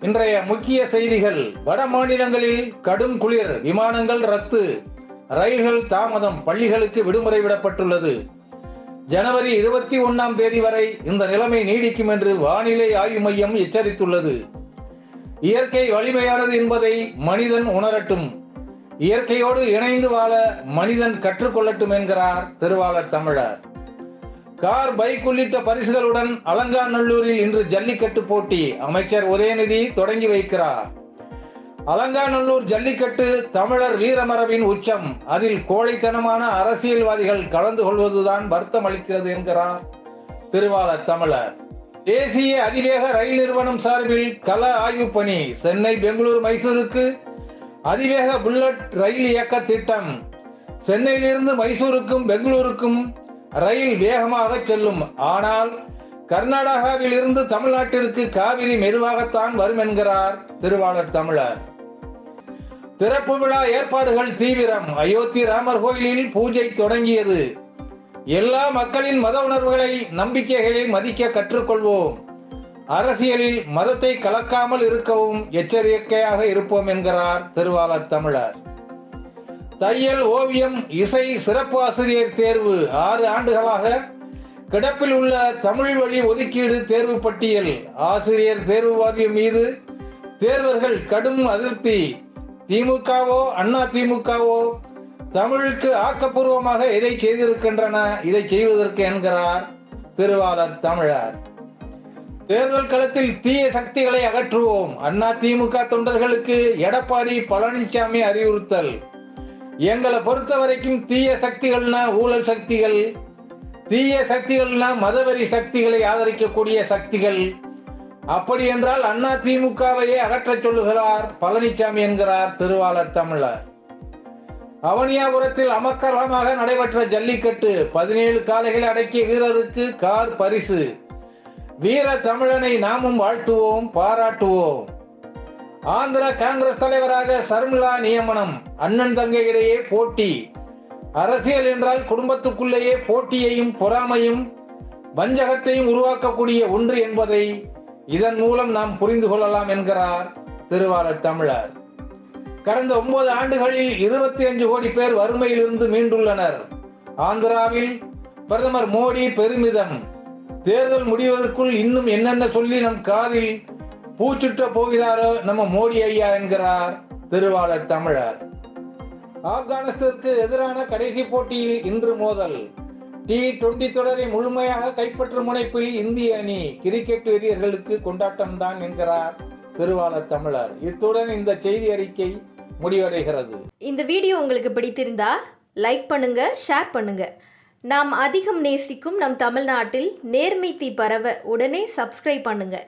இன்றைய முக்கிய செய்திகள். வட மாநிலங்களில் கடும் குளிர் விமானங்கள் ரத்து. ரயில்கள் தாமதம் பள்ளிகளுக்கு விடுமுறை விடப்பட்டுள்ளது. ஜனவரி இருபத்தி ஒன்னாம் தேதி வரை இந்த நிலைமை நீடிக்கும் என்று வானிலை ஆய்வு மையம் எச்சரித்துள்ளது. இயற்கை வலிமையானது என்பதை மனிதன் உணரட்டும். இயற்கையோடு இணைந்து வாழ மனிதன் கற்றுக்கொள்ளட்டும் என்கிறார் திருவாளர் தமிழர். கார் பைக் உள்ளிட்ட பரிசுகளுடன் அலங்காநல்லூரில் இன்று ஜல்லிக்கட்டு போட்டி. அமைச்சர் உதயநிதி தொடங்கி வைக்கிறார். அலங்காநல்லூர் ஜல்லிக்கட்டு தமிழர் வீரமரபின் உச்சம். அதில் கோழைத்தனமான அரசியல்வாதிகள் கலந்து கொள்வதுதான் வருத்தம் அளிக்கிறது என்கிறார் திருவாளர் தமிழர். தேசிய அதிவேக ரயில் நிறுவனம் சார்பில் கள ஆய்வு பணி. சென்னை பெங்களூர் மைசூருக்கு அதிவேக புல்லட் ரயில் இயக்க திட்டம். சென்னையிலிருந்து மைசூருக்கும் பெங்களூருக்கும் ரயில் வேகமாக செல்லும். ஆனால் கர்நாடகாவில் இருந்து தமிழ்நாட்டிற்கு காவிரி மெதுவாகத்தான் வரும் என்கிறார் திருவாளர் தமிழர். திறப்பு விழா ஏற்பாடுகள் தீவிரம். அயோத்தி ராமர் கோயிலில் பூஜை தொடங்கியது. எல்லா மக்களின் மத உணர்வுகளை நம்பிக்கைகளை மதிக்க கற்றுக்கொள்வோம். அரசியலில் மதத்தை கலக்காமல் இருக்கவும் எச்சரிக்கையாக இருப்போம் என்கிறார் திருவாளர் தமிழர். தையல் ஓவியம் இசை சிறப்பு ஆசிரியர் தேர்வு ஆறு ஆண்டுகளாக கிடப்பில் உள்ள தமிழ் வழி ஒதுக்கீடு தேர்வு பட்டியல். ஆசிரியர் தேர்வு வாரியம் மீது தேர்வர்கள் கடும் அதிருப்தி. திமுகவோ அண்ணா திமுகவோ தமிழுக்கு ஆக்கப்பூர்வமாக இதை செய்திருக்கின்றன இதை செய்வதற்கு என்கிறார் திருவாளர் தமிழர். தேர்தல் களத்தில் தீய சக்திகளை அகற்றுவோம். அண்ணா திமுக தொண்டர்களுக்கு எடப்பாடி பழனிசாமி அறிவுறுத்தல். எங்களை பொறுத்த வரைக்கும் தீய சக்திகள்னா ஊழல் சக்திகள் தீய சக்திகள்னா மதவெறி சக்திகளை ஆதரிக்கக்கூடிய சக்திகள். அப்படி என்றால் அண்ணா திமுகவையே அகற்றச் சொல்லுகிறார் பழனிசாமி என்கிறார் திருவாளர் தமிழர். அவனியாபுரத்தில் அமக்கலமாக நடைபெற்ற ஜல்லிக்கட்டு பதினேழு காளைகளை அடக்கிய வீரருக்கு கார் பரிசு. வீர தமிழனை நாமும் வாழ்த்துவோம் பாராட்டுவோம். ஆந்திர காங்கிரஸ் தலைவராக சர்மிளா நியமனம் அண்ணன் தங்கை இடையே போட்டி. அரசியல் என்றால் குடும்பத்துக்குள்ளேயே போட்டியையும் பொறாமையும் வஞ்சகத்தையும் உருவாக்கக்கூடிய ஒன்று என்பதை இதன் மூலம் நாம் புரிந்து கொள்ளலாம் என்கிறார் திருவாளர் தமிழர். கடந்த ஒன்பது ஆண்டுகளில் இருபத்தி அஞ்சு கோடி பேர் வறுமையிலிருந்து மீண்டுள்ளனர். ஆந்திராவில் பிரதமர் மோடி பெருமிதம். தேர்தல் முடிவதற்குள் இன்னும் என்னென்ன சொல்லி நம் காதில் பூச்சுட்ட போகிறாரோ நம்ம மோடி ஐயா என்கிறார் திருவாளர் தமிழர். ஆப்கானிஸ்தானுக்கு எதிரான கடைசி போட்டியில் இன்று மோதல். டி டுவெண்டி தொடரை முழுமையாக கைப்பற்றும் முனைப்பு இந்திய அணி. கிரிக்கெட் வீரர்களுக்கு கொண்டாட்டம்தான் என்கிறார் திருவாளர் தமிழர். இத்துடன் இந்த செய்தி அறிக்கை முடிவடைகிறது. இந்த வீடியோ உங்களுக்கு பிடித்திருந்தா லைக் பண்ணுங்க ஷேர் பண்ணுங்க. நாம் அதிகம் நேசிக்கும் நம் தமிழ்நாட்டில் நேர்மை தீ பரவ உடனே சப்ஸ்கிரைப் பண்ணுங்க.